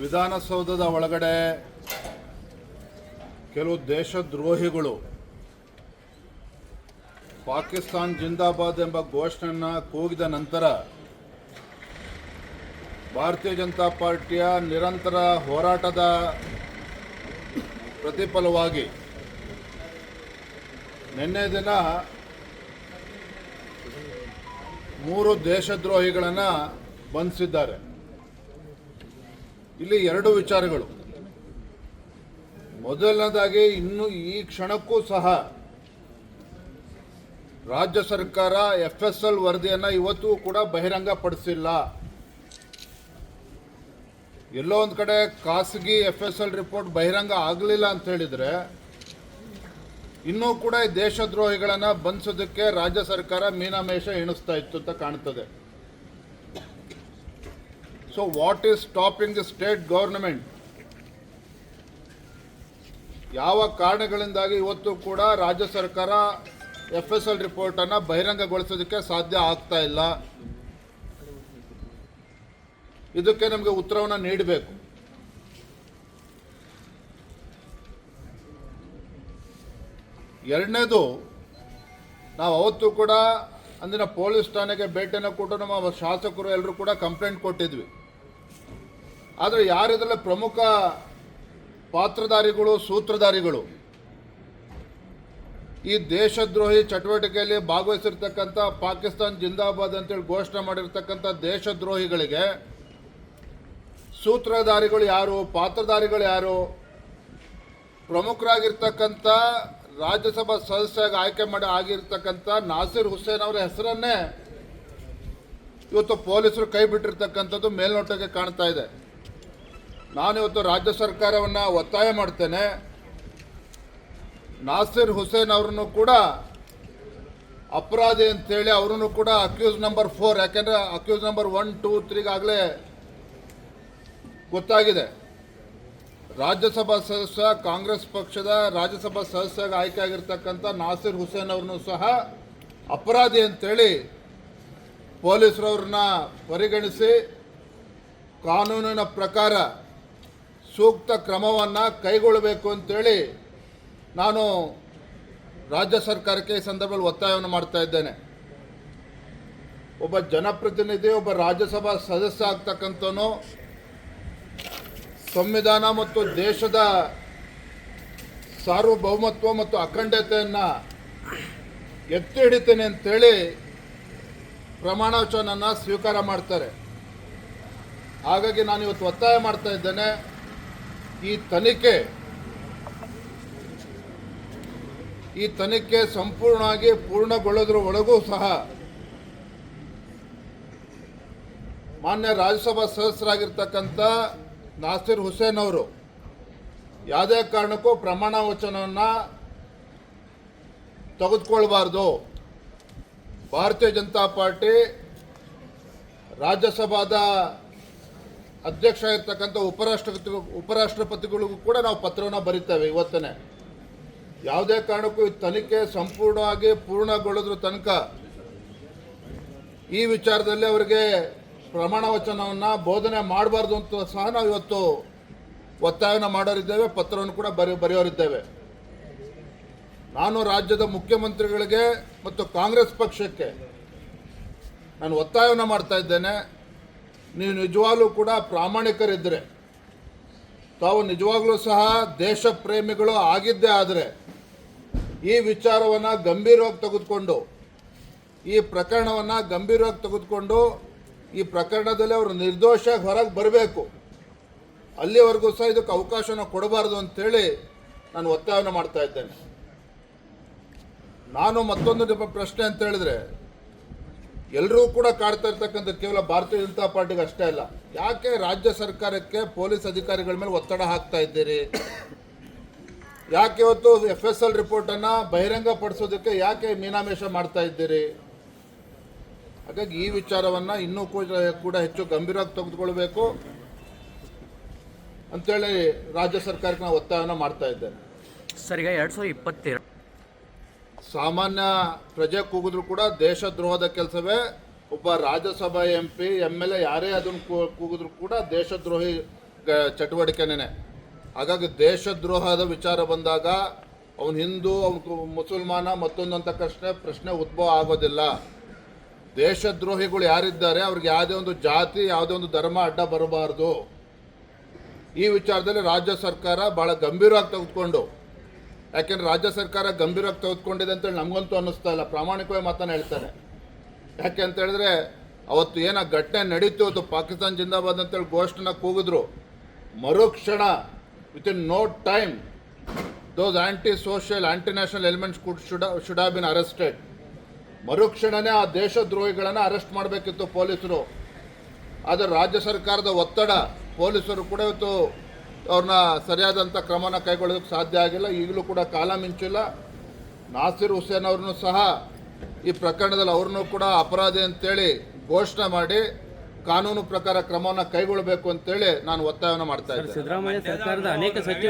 ವಿಧಾನಸೌಧದ ಒಳಗಡೆ ಕೆಲವು ದೇಶದ್ರೋಹಿಗಳು ಪಾಕಿಸ್ತಾನ್ ಜಿಂದಾಬಾದ್ ಎಂಬ ಘೋಷಣೆಯನ್ನು ಕೂಗಿದ ನಂತರ ಭಾರತೀಯ ಜನತಾ ಪಾರ್ಟಿಯ ನಿರಂತರ ಹೋರಾಟದ ಪ್ರತಿಫಲವಾಗಿ ನಿನ್ನೆ ದಿನ ಮೂರು ದೇಶದ್ರೋಹಿಗಳನ್ನು ಬಂಧಿಸಿದ್ದಾರೆ. ಇಲ್ಲಿ ಎರಡು ವಿಚಾರಗಳು. ಮೊದಲನೇದಾಗಿ ಇನ್ನು ಈ ಕ್ಷಣಕ್ಕೂ ಸಹ ರಾಜ್ಯ ಸರ್ಕಾರ ಎಫ್ ಎಸ್ ಎಲ್ ವರದಿಯನ್ನು ಇವತ್ತೂ ಕೂಡ ಬಹಿರಂಗಪಡಿಸಿಲ್ಲ. ಎಲ್ಲೋ ಒಂದು ಕಡೆ ಖಾಸಗಿ ಎಫ್ ಎಸ್ ಎಲ್ ರಿಪೋರ್ಟ್ ಬಹಿರಂಗ ಆಗಲಿಲ್ಲ ಅಂತ ಹೇಳಿದ್ರೆ ಇನ್ನೂ ಕೂಡ ದೇಶದ್ರೋಹಿಗಳನ್ನು ಬಂಧಿಸೋದಕ್ಕೆ ರಾಜ್ಯ ಸರ್ಕಾರ ಮೀನಾಮೇಷ ಎಣಿಸ್ತಾ ಇತ್ತು ಅಂತ ಕಾಣ್ತದೆ. So what is stopping the state government? ಯಾವ ಕಾರಣಗಳಿಂದಾಗಿ ಇವತ್ತು ಕೂಡ ರಾಜ್ಯ ಸರ್ಕಾರ ಎಫ್ ಎಸ್ ಎಲ್ ರಿಪೋರ್ಟನ್ನು ಬಹಿರಂಗಗೊಳಿಸೋದಕ್ಕೆ ಸಾಧ್ಯ ಆಗ್ತಾ ಇಲ್ಲ? ಇದಕ್ಕೆ ನಮಗೆ ಉತ್ತರವನ್ನು ನೀಡಬೇಕು. ಎರಡನೇದು, ನಾವು ಅವತ್ತು ಕೂಡ ಅಂದಿನ ಪೊಲೀಸ್ ಠಾಣೆಗೆ ಭೇಟಿಯನ್ನು ಕೊಟ್ಟು ನಮ್ಮ ಶಾಸಕರು ಎಲ್ಲರೂ ಕೂಡ ಕಂಪ್ಲೇಂಟ್ ಕೊಟ್ಟಿದ್ವಿ. ಆದರೆ ಯಾರಿದ್ರಲ್ಲಿ ಪ್ರಮುಖ ಪಾತ್ರಧಾರಿಗಳು, ಸೂತ್ರಧಾರಿಗಳು? ಈ ದೇಶದ್ರೋಹಿ ಚಟುವಟಿಕೆಯಲ್ಲಿ ಭಾಗವಹಿಸಿರ್ತಕ್ಕಂಥ ಪಾಕಿಸ್ತಾನ್ ಜಿಂದಾಬಾದ್ ಅಂತೇಳಿ ಘೋಷಣೆ ಮಾಡಿರ್ತಕ್ಕಂಥ ದೇಶದ್ರೋಹಿಗಳಿಗೆ ಸೂತ್ರಧಾರಿಗಳು ಯಾರು, ಪಾತ್ರಧಾರಿಗಳು ಯಾರು? ಪ್ರಮುಖರಾಗಿರ್ತಕ್ಕಂಥ ರಾಜ್ಯಸಭಾ ಸದಸ್ಯರಾಗಿ ಆಯ್ಕೆ ಮಾಡಿ ಆಗಿರ್ತಕ್ಕಂಥ ನಾಸಿರ್ ಹುಸೇನ್ ಅವರ ಹೆಸರನ್ನೇ ಇವತ್ತು ಪೊಲೀಸರು ಕೈ ಬಿಟ್ಟಿರ್ತಕ್ಕಂಥದ್ದು ಮೇಲ್ನೋಟಕ್ಕೆ ಕಾಣ್ತಾ ಇದೆ. ನಾನು ಇವತ್ತು ರಾಜ್ಯ ಸರ್ಕಾರವನ್ನು ಒತ್ತಾಯ ಮಾಡ್ತೇನೆ. ನಾಸಿರ್ ಹುಸೇನ್ ಅವರನ್ನು ಕೂಡ ಅಪರಾಧಿ ಅಂತೇಳಿ ಅವರನ್ನು ಕೂಡ ಅಕ್ಯೂಸ್ ನಂಬರ್ ಫೋರ್, ಯಾಕೆಂದರೆ ಅಕ್ಯೂಸ್ ನಂಬರ್ ಒನ್, ಟೂ, ತ್ರೀಗಾಗಲೇ ಗೊತ್ತಾಗಿದೆ. ರಾಜ್ಯಸಭಾ ಸದಸ್ಯ, ಕಾಂಗ್ರೆಸ್ ಪಕ್ಷದ ರಾಜ್ಯಸಭಾ ಸದಸ್ಯಗೆ ಆಯ್ಕೆ ಆಗಿರ್ತಕ್ಕಂಥ ನಾಸಿರ್ ಹುಸೇನ್ ಅವ್ರನ್ನು ಸಹ ಅಪರಾಧಿ ಅಂತೇಳಿ ಪೊಲೀಸರವ್ರನ್ನ ಪರಿಗಣಿಸಿ ಕಾನೂನಿನ ಪ್ರಕಾರ ಸೂಕ್ತ ಕ್ರಮವನ್ನು ಕೈಗೊಳ್ಳಬೇಕು ಅಂತೇಳಿ ನಾನು ರಾಜ್ಯ ಸರ್ಕಾರಕ್ಕೆ ಈ ಸಂದರ್ಭದಲ್ಲಿ ಒತ್ತಾಯವನ್ನು ಮಾಡ್ತಾ ಇದ್ದೇನೆ. ಒಬ್ಬ ಜನಪ್ರತಿನಿಧಿ, ಒಬ್ಬ ರಾಜ್ಯಸಭಾ ಸದಸ್ಯ ಆಗ್ತಕ್ಕಂಥವನು ಸಂವಿಧಾನ ಮತ್ತು ದೇಶದ ಸಾರ್ವಭೌಮತ್ವ ಮತ್ತು ಅಖಂಡತೆಯನ್ನು ಎತ್ತಿ ಹಿಡಿತೇನೆ ಅಂತೇಳಿ ಪ್ರಮಾಣವಚನನ್ನು ವಚನನ ಸ್ವೀಕಾರ ಮಾಡ್ತಾರೆ. ಹಾಗಾಗಿ ನಾನು ಇವತ್ತು ಒತ್ತಾಯ ಮಾಡ್ತಾ ಇದ್ದೇನೆ. ಈ ತನಿಖೆ ಈ ತನಿಖೆ ಸಂಪೂರ್ಣವಾಗಿ ಪೂರ್ಣಗೊಳ್ಳೋದ್ರ ಒಳಗೂ ಸಹ ಮಾನ್ಯ ರಾಜ್ಯಸಭಾ ಸದಸ್ಯರಾಗಿರ್ತಕ್ಕಂಥ ನಾಸಿರ್ ಹುಸೇನ್ ಅವರು ಯಾವುದೇ ಕಾರಣಕ್ಕೂ ಪ್ರಮಾಣ ವಚನವನ್ನು ತೆಗೆದುಕೊಳ್ಬಾರ್ದು. ಭಾರತೀಯ ಜನತಾ ಪಾರ್ಟಿ ರಾಜ್ಯಸಭಾದ ಅಧ್ಯಕ್ಷ ಆಗಿರ್ತಕ್ಕಂಥ ಉಪರಾಷ್ಟ್ರಪತಿ, ಉಪರಾಷ್ಟ್ರಪತಿಗಳಿಗೂ ಕೂಡ ನಾವು ಪತ್ರವನ್ನು ಬರೀತೇವೆ ಇವತ್ತನೇ. ಯಾವುದೇ ಕಾರಣಕ್ಕೂ ಈ ತನಿಖೆ ಸಂಪೂರ್ಣವಾಗಿ ಪೂರ್ಣಗೊಳ್ಳೋದ್ರ ತನಕ ಈ ವಿಚಾರದಲ್ಲಿ ಅವರಿಗೆ ಪ್ರಮಾಣ ವಚನವನ್ನು ಬೋಧನೆ ಮಾಡಬಾರ್ದು ಅಂತ ಸಹ ನಾವು ಇವತ್ತು ಒತ್ತಾಯನ ಮಾಡೋರಿದ್ದೇವೆ, ಪತ್ರವನ್ನು ಕೂಡ ಬರಿ, ಬರೆಯೋರಿದ್ದೇವೆ. ನಾನು ರಾಜ್ಯದ ಮುಖ್ಯಮಂತ್ರಿಗಳಿಗೆ ಮತ್ತು ಕಾಂಗ್ರೆಸ್ ಪಕ್ಷಕ್ಕೆ ನಾನು ಒತ್ತಾಯವನ್ನು ಮಾಡ್ತಾ ಇದ್ದೇನೆ. ನೀವು ನಿಜವಾಗ್ಲೂ ಕೂಡ ಪ್ರಾಮಾಣಿಕರಿದ್ದರೆ ತಾವು ನಿಜವಾಗ್ಲೂ ಸಹ ದೇಶ ಪ್ರೇಮಿಗಳು ಆಗಿದ್ದೇ ಆದರೆ ಈ ವಿಚಾರವನ್ನು ಗಂಭೀರವಾಗಿ ತೆಗೆದುಕೊಂಡು, ಈ ಪ್ರಕರಣವನ್ನು ಗಂಭೀರವಾಗಿ ತೆಗೆದುಕೊಂಡು ಈ ಪ್ರಕರಣದಲ್ಲಿ ಅವರು ನಿರ್ದೋಷ ಹೊರಗೆ ಬರಬೇಕು. ಅಲ್ಲಿವರೆಗೂ ಸಹ ಇದಕ್ಕೆ ಅವಕಾಶನ ಕೊಡಬಾರ್ದು ಅಂತೇಳಿ ನಾನು ಒತ್ತಾಯವನ್ನು ಮಾಡ್ತಾ ಇದ್ದೇನೆ. ನಾನು ಮತ್ತೊಂದು ನಿಮ್ಮ ಪ್ರಶ್ನೆ ಅಂತ ಹೇಳಿದ್ರೆ ಎಲ್ಲರೂ ಕೂಡ ಕಾಡ್ತಾ ಇರ್ತಕ್ಕಂಥ ಕೇವಲ ಭಾರತೀಯ ಜನತಾ ಪಾರ್ಟಿಗೆ ಅಷ್ಟೇ ಅಲ್ಲ. ಯಾಕೆ ರಾಜ್ಯ ಸರ್ಕಾರಕ್ಕೆ ಪೊಲೀಸ್ ಅಧಿಕಾರಿಗಳ ಮೇಲೆ ಒತ್ತಡ ಹಾಕ್ತಾ ಇದ್ದೀರಿ? ಯಾಕೆ ಇವತ್ತು ಎಫ್ ಎಸ್ ಎಲ್ ರಿಪೋರ್ಟನ್ನು ಬಹಿರಂಗಪಡಿಸೋದಕ್ಕೆ ಯಾಕೆ ಮೀನಾಮೇಷ ಮಾಡ್ತಾ ಇದ್ದೀರಿ? ಹಾಗಾಗಿ ಈ ವಿಚಾರವನ್ನು ಇನ್ನೂ ಕೂಡ ಹೆಚ್ಚು ಗಂಭೀರವಾಗಿ ತೆಗೆದುಕೊಳ್ಬೇಕು. ಅಂತೇಳಿ ರಾಜ್ಯ ಸರ್ಕಾರಕ್ಕೆ ನಾವು ಒತ್ತಾಯವನ್ನು ಮಾಡ್ತಾ ಇದ್ದೇನೆ. ಸರ್ ಎರಡು ಸಾವಿರದ ಇಪ್ಪತ್ತೆರಡು. ಸಾಮಾನ್ಯ ಪ್ರಜೆ ಕೂಗಿದ್ರು ಕೂಡ ದೇಶದ್ರೋಹದ ಕೆಲಸವೇ. ಒಬ್ಬ Rajya Sabha M P M L A ಯಾರೇ ಅದನ್ನು ಕೂಗಿದ್ರು ಕೂಡ ದೇಶದ್ರೋಹಿ ಚಟುವಟಿಕೆನೇ ಹಾಗಾಗಿ ದೇಶದ್ರೋಹದ ವಿಚಾರ ಬಂದಾಗ ಅವನು ಹಿಂದೂ, ಅವನು ಮುಸಲ್ಮಾನ ಮತ್ತೊಂದು ಪ್ರಶ್ನೆ ಪ್ರಶ್ನೆ ಉದ್ಭವ ಆಗೋದಿಲ್ಲ. ದೇಶದ್ರೋಹಿಗಳು ಯಾರಿದ್ದಾರೆ, ಅವ್ರಿಗೆ ಯಾವುದೇ ಒಂದು ಜಾತಿ, ಯಾವುದೇ ಒಂದು ಧರ್ಮ ಅಡ್ಡ ಬರಬಾರ್ದು. ಈ ವಿಚಾರದಲ್ಲಿ ರಾಜ್ಯ ಸರ್ಕಾರ ಭಾಳ ಗಂಭೀರವಾಗಿ ತೆಗೆದುಕೊಂಡು ಯಾಕೆಂದ್ರೆ ರಾಜ್ಯ ಸರ್ಕಾರ ಗಂಭೀರವಾಗಿ ತೆಗೆದುಕೊಂಡಿದೆ ಅಂತೇಳಿ ನಮಗಂತೂ ಅನ್ನಿಸ್ತಾ ಇಲ್ಲ. ಪ್ರಾಮಾಣಿಕವಾಗಿ ಮಾತನ್ನು ಹೇಳ್ತಾರೆ. ಯಾಕೆ ಅಂತ ಹೇಳಿದ್ರೆ ಅವತ್ತು ಏನ ಘಟನೆ ನಡೀತು ಅವತ್ತು ಪಾಕಿಸ್ತಾನ ಜಿಂದಾಬಾದ್ ಅಂತೇಳಿ ಘೋಷಣೆ ಕೂಗಿದ್ರು. ಮರುಕ್ಷಣ within no time those anti social anti national elements could should should have been arrested ಮರುಕ್ಷಣನೇ ಆ ದೇಶದ್ರೋಹಿಗಳನ್ನು ಅರೆಸ್ಟ್ ಮಾಡಬೇಕಿತ್ತು ಪೊಲೀಸರು. ಆದರೆ ರಾಜ್ಯ ಸರ್ಕಾರದ ಒತ್ತಡ ಪೊಲೀಸರು ಕೂಡ ಇವತ್ತು ಅವ್ರನ್ನ ಸರಿಯಾದಂಥ ಕ್ರಮನ ಕೈಗೊಳ್ಳೋದಕ್ಕೆ ಸಾಧ್ಯ ಆಗಿಲ್ಲ. ಈಗಲೂ ಕೂಡ ಕಾಲ ಮಿಂಚಿಲ್ಲ. ನಾಸಿರ್ ಹುಸೇನ್ ಅವ್ರನ್ನೂ ಸಹ ಈ ಪ್ರಕರಣದಲ್ಲಿ ಅವ್ರನ್ನೂ ಕೂಡ ಅಪರಾಧಿ ಅಂತೇಳಿ ಘೋಷಣೆ ಮಾಡಿ ಕಾನೂನು ಪ್ರಕಾರ ಕ್ರಮವನ್ನು ಕೈಗೊಳ್ಳಬೇಕು ಅಂತೇಳಿ ನಾನು ಒತ್ತಾಯವನ್ನು ಮಾಡ್ತಾ ಇದ್ದೇನೆ.